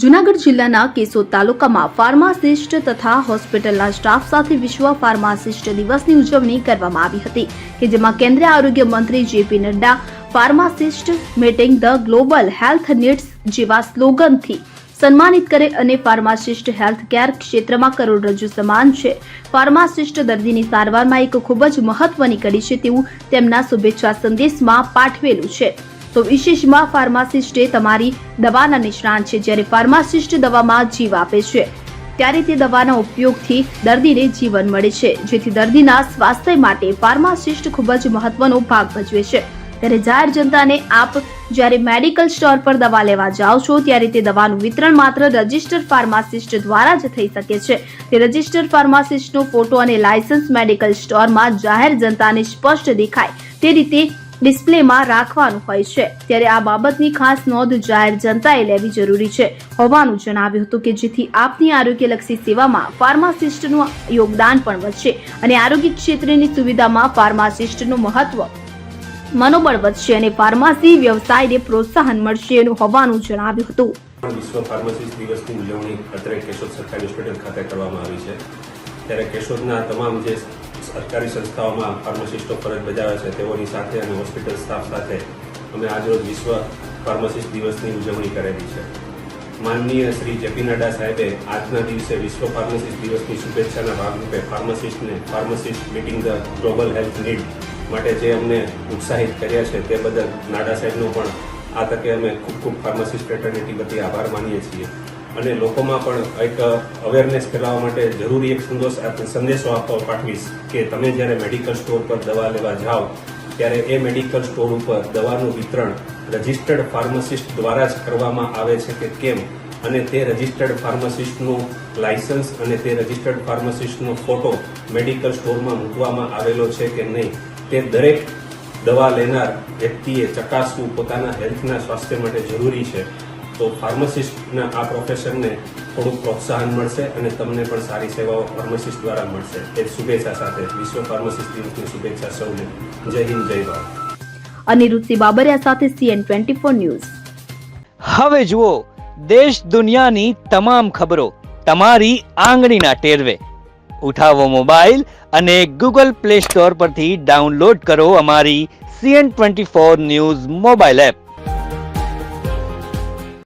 જુનાગઢ જિલ્લાના કેશોદ તાલુકામાં ફાર્માસિસ્ટ તથા હોસ્પિટલના સ્ટાફ સાથે વિશ્વ ફાર્માસિસ્ટ દિવસની ઉજવણી કરવામાં આવી હતી, કે જેમાં કેન્દ્રીય આરોગ્ય મંત્રી JP Nadda, pharmacist meeting the global health needs જેવા સ્લોગનથી સન્માનિત કરે અને ફાર્માસિસ્ટ હેલ્થ કેર ક્ષેત્રમાં કરોડરજ્જુ સમાન છે. ફાર્માસિસ્ટ દર્દીની સારવારમાં એક ખૂબ જ મહત્વની કડી છે તેવું તેમના શુભેચ્છા સંદેશમાં પાઠવેલું છે. તો વિશેષમાં ફાર્માસિસ્ટે તમારી દવાના નિષ્ણાંત છે, જ્યારે ફાર્માસિસ્ટ દવામાં જીવ આપે છે. ત્યારે તે દવાના ઉપયોગથી દર્દીને જીવન મળે છે, જેથી દર્દીના સ્વાસ્થ્ય માટે ફાર્માસિસ્ટ ખૂબ જ મહત્વનો ભાગ ભજવે છે. ત્યારે જાહેર જનતાને આપ જ્યારે મેડિકલ સ્ટોર પર દવા લેવા જાઓ છો, ત્યારે તે દવાનું વિતરણ માત્ર રજિસ્ટર ફાર્માસિસ્ટ દ્વારા જ થઈ શકે છે. તે રજિસ્ટર ફાર્માસિસ્ટનો ફોટો અને લાયસન્સ મેડિકલ સ્ટોરમાં જાહેર જનતાને સ્પષ્ટ દેખાય. તે રીતે ડિસ્પ્લેમાં રાખવાનું હોય છે. ત્યારે આ બાબતની ખાસ નોંધ જાહેર જનતાએ લેવી જરૂરી છે. હોવાનું જણાવ્યું હતું કે જેથી આપની આરોગ્યલક્ષી સેવામાં ફાર્માસિસ્ટનું યોગદાન પણ વધશે અને આરોગ્ય ક્ષેત્રની સુવિધામાં ફાર્માસિસ્ટનું મહત્વ મનોબળ વધશે અને ફાર્માસી વ્યવસાયને પ્રોત્સાહન મળશે એનું હોવાનું જણાવ્યું હતું. વિશ્વ ફાર્માસિસ્ટ દિવસની ઉજવણી અત્રે કેશોદ સરકારી હોસ્પિટલ ખાતે કરવામાં આવી છે. ત્યારે કેશોદના તમામ જે સરકારી સંસ્થાઓમાં ફાર્માસિસ્ટો ફરજ બજાવે છે, તેઓની સાથે અને હોસ્પિટલ સ્ટાફ સાથે અમે આજરોજ વિશ્વ ફાર્માસિસ્ટ દિવસની ઉજવણી કરેલી છે. માનનીય શ્રી જેપી નડ્ડા સાહેબે આજના દિવસે વિશ્વ ફાર્માસિસ્ટ દિવસની શુભેચ્છાના ભાગરૂપે ફાર્માસિસ્ટને pharmacist meeting the global health need માટે જે અમને ઉત્સાહિત કર્યા છે તે બદલ નાડા સાહેબનો પણ આ તકે અમે ખૂબ ખૂબ ફાર્માસિસ્ટ ફેટર્નિટી વતી આભાર માનીએ છીએ. અને લોકોમાં પણ એક અવેરનેસ ફેલાવવા માટે જરૂરી એક સંદેશ સંદેશો આપવા પાઠવીશ કે તમે જ્યારે મેડિકલ સ્ટોર પર દવા લેવા જાઓ, ત્યારે એ મેડિકલ સ્ટોર ઉપર દવાનું વિતરણ રજિસ્ટર્ડ ફાર્માસિસ્ટ દ્વારા જ કરવામાં આવે છે કે કેમ? અને તે રજિસ્ટર્ડ ફાર્માસિસ્ટનું લાયસન્સ અને તે રજિસ્ટર્ડ ફાર્માસિસ્ટનો ફોટો મેડિકલ સ્ટોરમાં મૂકવામાં આવેલો છે કે નહીં, તે દરેક દવા લેનાર વ્યક્તિએ ચકાસવું પોતાના હેલ્થના સ્વાસ્થ્ય માટે જરૂરી છે. તો ફાર્માસિસ્ટના આ પ્રોફેશનને થોડુંક પ્રોત્સાહન મળશે અને તમને પણ સારી સેવાઓ ફાર્માસિસ્ટ દ્વારા મળશે. એ શુભેચ્છા સાથે વિશ્વ ફાર્માસિસ્ટ દિવસની શુભેચ્છા સૌને. જય હિન્દ જય ભારત. અનિરુદ્ધ બાબરિયા સાથે સીએન ટ્વેન્ટી ફોર ન્યૂઝ. હવે જુઓ દેશ દુનિયાની તમામ ખબરો તમારી આંગળીના ટેરવે. ઉઠાવો મોબાઈલ અને ગૂગલ પ્લે સ્ટોર પરથી ડાઉનલોડ કરો અમારી CN twenty four news mobile app.